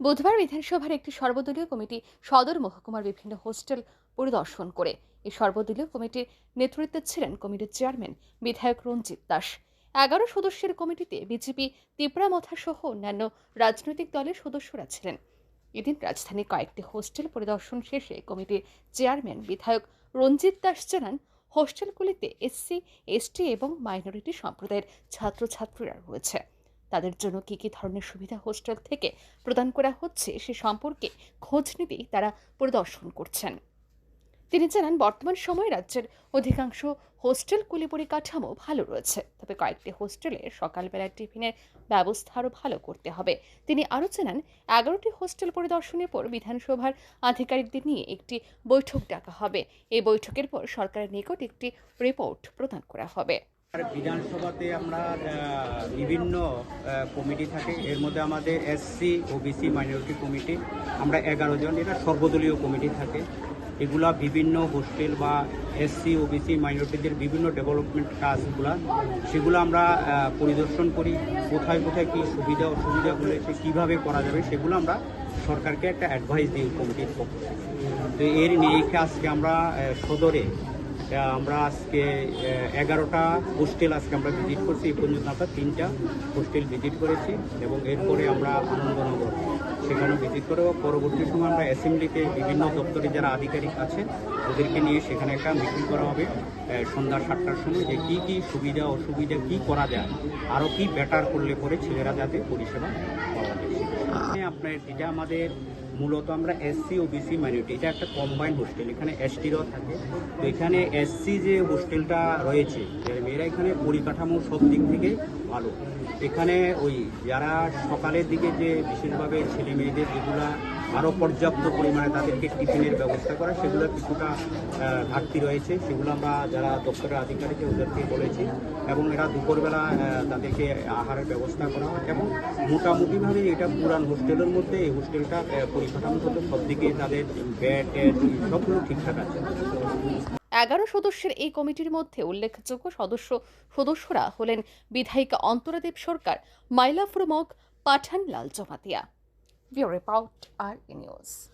বুধবার বিধানসভার একটি সর্বদলীয় কমিটি সদর মহকুমার বিভিন্ন হোস্টেল পরিদর্শন করে। এই সর্বদলীয় কমিটির নেতৃত্বে ছিলেন কমিটির চেয়ারম্যান বিধায়ক রঞ্জিত দাস। এগারো সদস্যের কমিটিতে বিজেপি তিপ্রামথা সহ অন্যান্য রাজনৈতিক দলের সদস্যরা ছিলেন। এদিন রাজধানীর কয়েকটি হোস্টেল পরিদর্শন শেষে কমিটির চেয়ারম্যান বিধায়ক রঞ্জিত দাস জানান, হোস্টেলগুলিতে এসসি, এসটি এবং মাইনরিটি সম্প্রদায়ের ছাত্রছাত্রীরা রয়েছে। তাদের জন্য কী কী ধরনের সুবিধা হোস্টেল থেকে প্রদান করা হচ্ছে সে সম্পর্কে খোঁজ নিতেই তারা পরিদর্শন করছেন। তিনি জানান, বর্তমান সময়ে রাজ্যের অধিকাংশ হোস্টেলগুলি পরিকাঠামো ভালো রয়েছে, তবে কয়েকটি হোস্টেলে সকালবেলা টিফিনের ব্যবস্থা আরও ভালো করতে হবে। তিনি আরও জানান, এগারোটি হোস্টেল পরিদর্শনের পর বিধানসভার আধিকারিকদের নিয়ে একটি বৈঠক ডাকা হবে। এই বৈঠকের পর সরকারের নিকট একটি রিপোর্ট প্রদান করা হবে। বিধানসভাতে আমরা বিভিন্ন কমিটি থাকে। এর মধ্যে আমাদের এসসি ওবিসি মাইনরিটি কমিটি। আমরা এগারো জন, এটা সর্বদলীয় কমিটি থাকে। এগুলা বিভিন্ন হোস্টেল বা এসসি ওবিসি মাইনরিটিদের বিভিন্ন ডেভেলপমেন্ট কাজগুলা, সেগুলো আমরা পরিদর্শন করি। কোথায় কোথায় কী সুবিধা অসুবিধাগুলো এসে কীভাবে করা যাবে, সেগুলো আমরা সরকারকে একটা অ্যাডভাইস দিই কমিটির পক্ষ থেকে। তো এর নিরিখে আজকে আমরা সদরে আমরা আজকে এগারোটা হোস্টেল আজকে আমরা ভিজিট করছি, এই পর্যন্ত আমরা তিনটা হোস্টেল ভিজিট করেছি এবং এরপরে আমরা আনন্দনগর সেখানে ভিজিট করে পরবর্তী সময় আমরা অ্যাসেম্বলিতে বিভিন্ন দপ্তরে যারা আধিকারিক আছে, ওদেরকে নিয়ে সেখানে একটা মিটিং করা হবে সন্ধ্যা সাতটার সময় যে কী কী সুবিধা, অসুবিধা, কী করা যায় আরও কি বেটার করলে পরে ছেলেরা যাতে পরিষেবা পাওয়া যায়। এখানে আপনার যেটা আমাদের মূলত আমরা এসসি ও বিসি মাইনরিটি এটা একটা কম্বাইন্ড হোস্টেল এখানে এসটিরাও থাকে। তো এখানে এসসি যে হোস্টেলটা রয়েছে মেয়েরা এখানে পরিকাঠামো সব দিক থেকে ভালো। এখানে ওই যারা সকালের দিকে যে বিশেষভাবে ছেলে মেয়েদের যেগুলা আরও পর্যাপ্ত পরিমাণে তাদেরকে টিফিনের ব্যবস্থা করা, সেগুলো কিছুটা ঘাটতি রয়েছে। সেগুলো আমরা যারা দপ্তরের আধিকারিক, ওদেরকে বলেছি। এবং এরা দুপুরবেলা তাদেরকে আহারের ব্যবস্থা করা হয়। এবং মোটামুটিভাবে এটা পুরান হোস্টেলের মধ্যে, এই হোস্টেলটা পরিকাঠামোগত সব দিকে তাদের বেড টেড সবগুলো ঠিকঠাক আছে। এগারো সদস্যের এই কমিটির মধ্যে উল্লেখযোগ্য সদস্য, সদস্যরা হলেন বিধায়িকা অন্তরাদেব সরকার মাইলা প্রমুখ পাঠান লাল Jamatia. we rip out our news.